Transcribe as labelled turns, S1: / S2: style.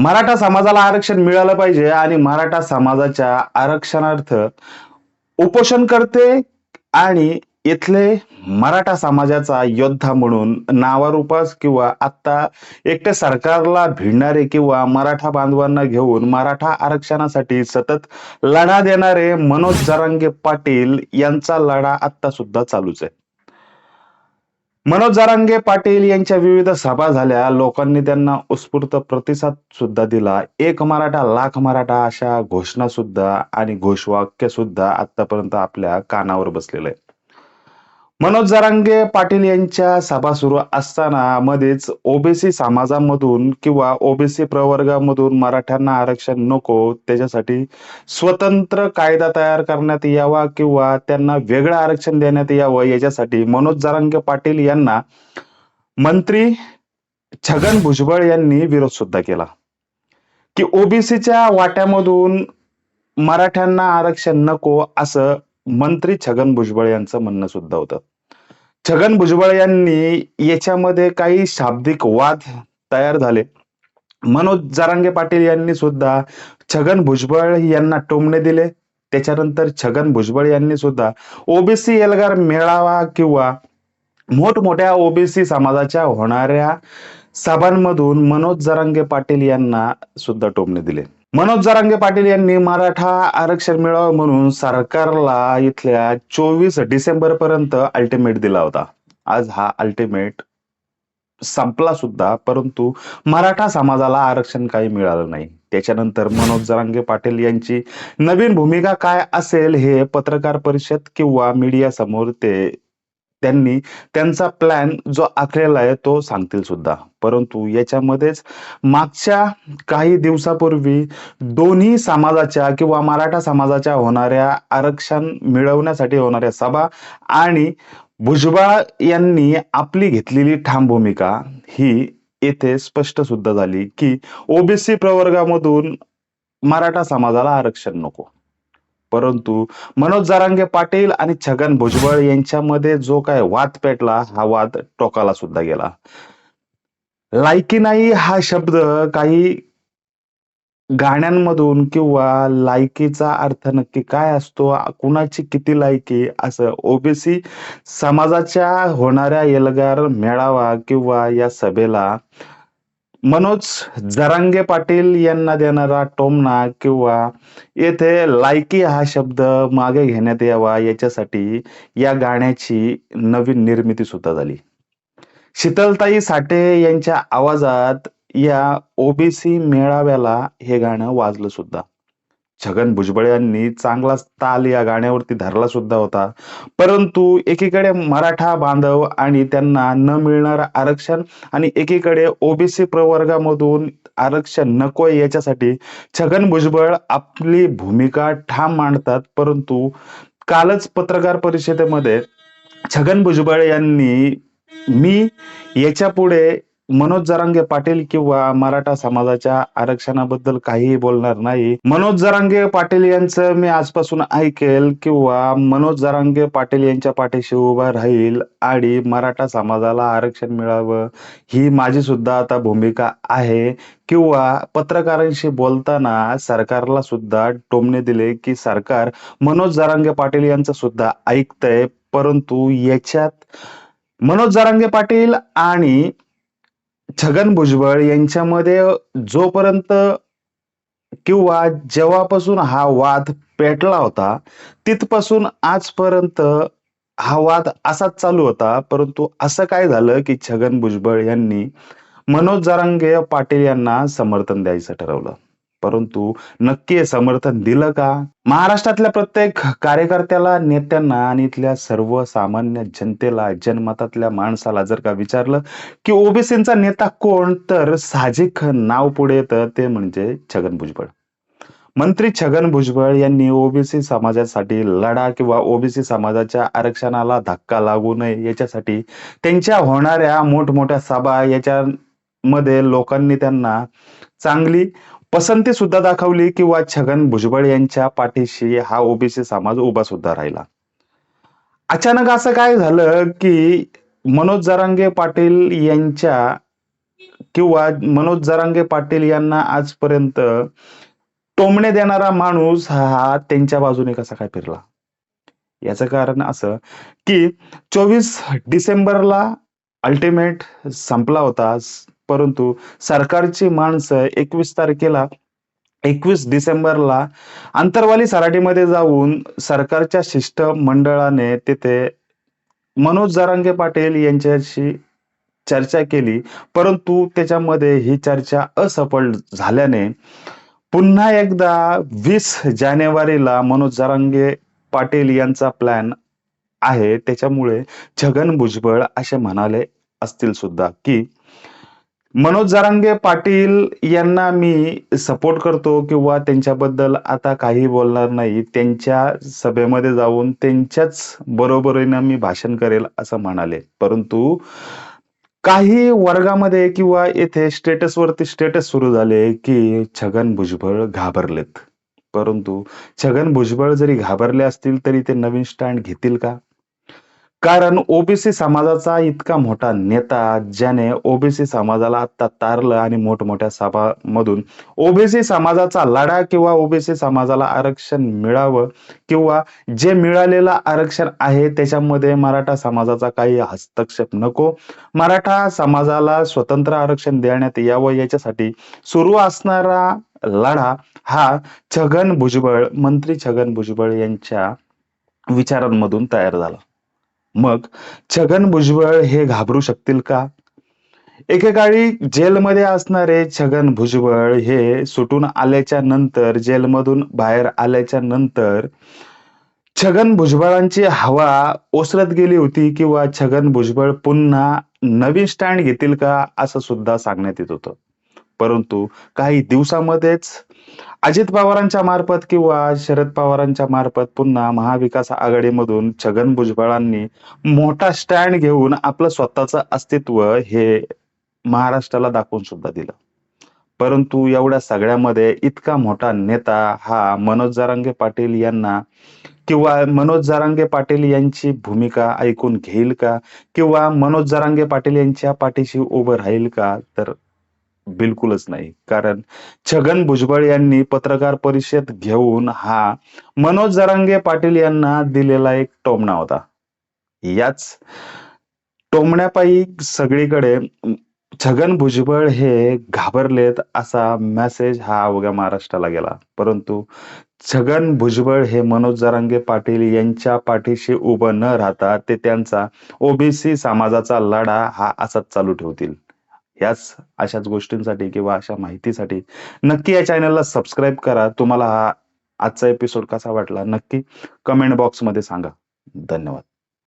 S1: मराठा समाजाला आरक्षण मिळालं पाहिजे आणि मराठा समाजाच्या आरक्षणार्थ उपोषण करते आणि इथले मराठा समाजाचा योद्धा म्हणून नावारूपास किंवा आता एकट्या सरकारला भिडणारे किंवा मराठा बांधवांना घेऊन मराठा आरक्षणासाठी सतत लढा देणारे मनोज जरांगे पाटील यांचा लढा आता सुद्धा चालूच आहे. मनोज जारांगे पाटील यांच्या विविध सभा झाल्या. लोकांनी त्यांना उत्स्फूर्त प्रतिसाद सुद्धा दिला. एक मराठा लाख मराठा अशा घोषणा सुद्धा आणि घोषवाक्य सुद्धा आतापर्यंत आपल्या कानावर बसलेलं आहे. मनोज जरांगे पाटील यांच्या सभा सुरू असताना मध्येच ओबीसी समाजामधून किंवा ओबीसी प्रवर्गामधून मराठ्यांना आरक्षण नको त्याच्यासाठी स्वतंत्र कायदा तयार करण्यात यावा किंवा त्यांना वेगळं आरक्षण देण्यात यावं याच्यासाठी मनोज जरांगे पाटील यांना मंत्री छगन भुजबळ यांनी विरोध सुद्धा केला. की ओबीसीच्या वाट्यामधून मराठ्यांना आरक्षण नको असं मंत्री छगन भुजबळ यांचं म्हणणं सुद्धा होतं. छगन भुजबळ यांनी याच्यामध्ये काही शाब्दिक वाद तयार झाले. मनोज जारांगे पाटील यांनी सुद्धा छगन भुजबळ यांना टोमणे दिले. त्याच्यानंतर छगन भुजबळ यांनी सुद्धा ओबीसी एल्गार मेळावा किंवा मोठमोठ्या ओबीसी समाजाच्या होणाऱ्या सभांमधून मनोज जरांगे पाटील यांना सुद्धा टोमणे दिले. मनोज जरांगे पाटील यांनी मराठा आरक्षण मिळावं म्हणून सरकारला इथल्या चोवीस डिसेंबर पर्यंत अल्टिमेट दिला होता. आज हा अल्टिमेट संपला सुद्धा परंतु मराठा समाजाला आरक्षण काही मिळालं नाही. त्याच्यानंतर मनोज जरांगे पाटील यांची नवीन भूमिका काय असेल हे पत्रकार परिषद किंवा मीडिया समोर ते त्यांनी त्यांचा प्लॅन जो आखलेला आहे तो सांगतील सुद्धा. परंतु याच्यामध्येच मागच्या काही दिवसापूर्वी दोन्ही समाजाच्या किंवा मराठा समाजाच्या होणाऱ्या आरक्षण मिळवण्यासाठी होणाऱ्या सभा आणि भुजबळ यांनी आपली घेतलेली ठाम भूमिका ही येथे स्पष्ट सुद्धा झाली की ओबीसी प्रवर्गामधून मराठा समाजाला आरक्षण नको. परंतु मनोज जरांगे पाटील आणि छगन भुजबळ यांच्यामध्ये जो काय वाद पेटला हा वाद टोकाला सुद्धा गेला. लायकी नाही हा शब्द काही गाण्यांमधून किंवा लायकीचा अर्थ नक्की काय असतो कुणाची किती लायकी असं ओबीसी समाजाच्या होणाऱ्या एल्गार मेळावा किंवा या सभेला मनोज जरांगे पाटील यांना देणारा टोमणा किंवा येथे लायकी हा शब्द मागे घेण्यात यावा याच्यासाठी या गाण्याची नवीन निर्मिती सुद्धा झाली. शीतलताई साठे यांच्या आवाजात या ओबीसी मेळाव्याला हे गाणं वाजलं सुद्धा. छगन भुजबळ यांनी चांगला ताल या गाण्यावरती धरला सुद्धा होता. परंतु एकीकडे मराठा बांधव आणि त्यांना न मिळणार आरक्षण आणि एकीकडे ओबीसी प्रवर्गामधून आरक्षण नकोय याच्यासाठी छगन भुजबळ आपली भूमिका ठाम मांडतात. परंतु कालच पत्रकार परिषदेमध्ये छगन भुजबळ यांनी मी याच्यापुढे मनोज जरांगे पाटील किंवा मराठा समाजाच्या आरक्षणाबद्दल काहीही बोलणार नाही. मनोज जरांगे पाटील यांचं मी आजपासून ऐकेल किंवा मनोज जरांगे पाटील यांच्या पाठीशी उभा राहील आणि मराठा समाजाला आरक्षण मिळावं ही माझी सुद्धा आता भूमिका आहे. किंवा पत्रकारांशी बोलताना सरकारला सुद्धा टोमणे दिले की सरकार मनोज जरांगे पाटील यांचं सुद्धा ऐकतंय परंतु याच्यात मनोज जरांगे पाटील आणि छगन भुजबळ यांच्यामध्ये जोपर्यंत किंवा जेव्हापासून हा वाद पेटला होता तिथपासून आजपर्यंत हा वाद असाच चालू होता. परंतु असं काय झालं की छगन भुजबळ यांनी मनोज जरांगे पाटील यांना समर्थन द्यायचं ठरवलं. परंतु नक्की समर्थन दिलं का? महाराष्ट्रातल्या प्रत्येक कार्यकर्त्याला नेत्यांना आणि इथल्या सर्वसामान्य जनतेला जनमतातल्या माणसाला जर का विचारलं की ओबीसींचा नेता कोण तर साहजिक नाव पुढे येतं ते म्हणजे छगन भुजबळ. मंत्री छगन भुजबळ यांनी ओबीसी समाजासाठी लढा किंवा ओबीसी समाजाच्या आरक्षणाला धक्का लागू नये याच्यासाठी त्यांच्या होणाऱ्या मोठमोठ्या सभा याच्यामध्ये लोकांनी त्यांना चांगली पसंती सुद्धा दाखवली किंवा छगन भुजबळ यांच्या पाठीशी हा ओबीसी समाज उभा सुद्धा राहिला. अचानक असं काय झालं की मनोज जरांगे पाटील यांच्या किंवा मनोज जरांगे पाटील यांना आजपर्यंत टोमणे देणारा माणूस हा त्यांच्या बाजूने कसा काय फिरला? याचं कारण असं की चोवीस डिसेंबरला अल्टिमेट संपला होता. परंतु सरकारची माणसं एकवीस तारखेला एकवीस डिसेंबरला आंतरवाली सराटीमध्ये जाऊन सरकारच्या शिष्टमंडळाने तिथे मनोज जरांगे पाटील यांच्याशी चर्चा केली. परंतु त्याच्यामध्ये ही चर्चा असफल झाल्याने पुन्हा एकदा वीस जानेवारीला मनोज जरांगे पाटील यांचा प्लॅन आहे. त्याच्यामुळे छगन भुजबळ असे म्हणाले असतील सुद्धा की मनोज जरांगे पाटील यांना मी सपोर्ट करतो किंवा त्यांच्याबद्दल आता काही बोलणार नाही. त्यांच्या सभेमध्ये जाऊन त्यांच्याच बरोबरीनं मी भाषण करेल असं म्हणाले. परंतु काही वर्गामध्ये किंवा येथे स्टेटसवरती स्टेटस सुरू झाले की छगन भुजबळ घाबरलेत. परंतु छगन भुजबळ जरी घाबरले असतील तरी ते नवीन स्टँड घेतील का? कारण ओबीसी समाजाचा इतका मोठा नेता ज्याने ओबीसी समाजाला आता तारलं आणि मोठमोठ्या सभामधून ओबीसी समाजाचा लढा किंवा ओबीसी समाजाला आरक्षण मिळावं किंवा जे मिळालेलं आरक्षण आहे त्याच्यामध्ये मराठा समाजाचा काही हस्तक्षेप नको मराठा समाजाला स्वतंत्र आरक्षण देण्यात यावं याच्यासाठी सुरू असणारा लढा हा छगन भुजबळ मंत्री छगन भुजबळ यांच्या विचारांमधून तयार झाला. मग छगन भुजबळ हे घाबरू शकतील का? एकेकाळी जेलमध्ये असणारे छगन भुजबळ हे सुटून आल्याच्यानंतर जेलमधून बाहेर आल्याच्यानंतर छगन भुजबळांची हवा ओसरत गेली होती किंवा छगन भुजबळ पुन्हा नवीन स्टँड घेतील का असं सुद्धा सांगण्यात येत होतं. परंतु काही दिवसामध्येच अजित पवारांच्या मार्फत किंवा शरद पवारांच्या मार्फत पुन्हा महाविकास आघाडीमधून छगन भुजबळांनी मोठा स्टँड घेऊन आपलं स्वतःचं अस्तित्व हे महाराष्ट्राला दाखवून सुद्धा दिलं. परंतु एवढ्या सगळ्यामध्ये इतका मोठा नेता हा मनोज जारांगे पाटील यांना किंवा मनोज जारांगे पाटील यांची भूमिका ऐकून घेईल का? किंवा मनोज जारांगे पाटील यांच्या पाठीशी उभं राहील का? तर बिलकुलच नाही. कारण छगन भुजबळ यांनी पत्रकार परिषद घेऊन हा मनोज जरांगे पाटील यांना दिलेला एक टोमणा होता. याच टोमण्यापायी सगळीकडे छगन भुजबळ हे घाबरलेत असा मेसेज हा अवघ्या महाराष्ट्राला गेला. परंतु छगन भुजबळ हे मनोज जरांगे पाटील यांच्या पाठीशी उभं न राहता ते त्यांचा ओबीसी समाजाचा लढा हा असाच चालू ठेवतील. याच अशाच गोष्टींसाठी किंवा अशा माहितीसाठी नक्की या चॅनलला सबस्क्राईब करा. तुम्हाला हा आजचा एपिसोड कसा वाटला नक्की कमेंट बॉक्समध्ये सांगा. धन्यवाद.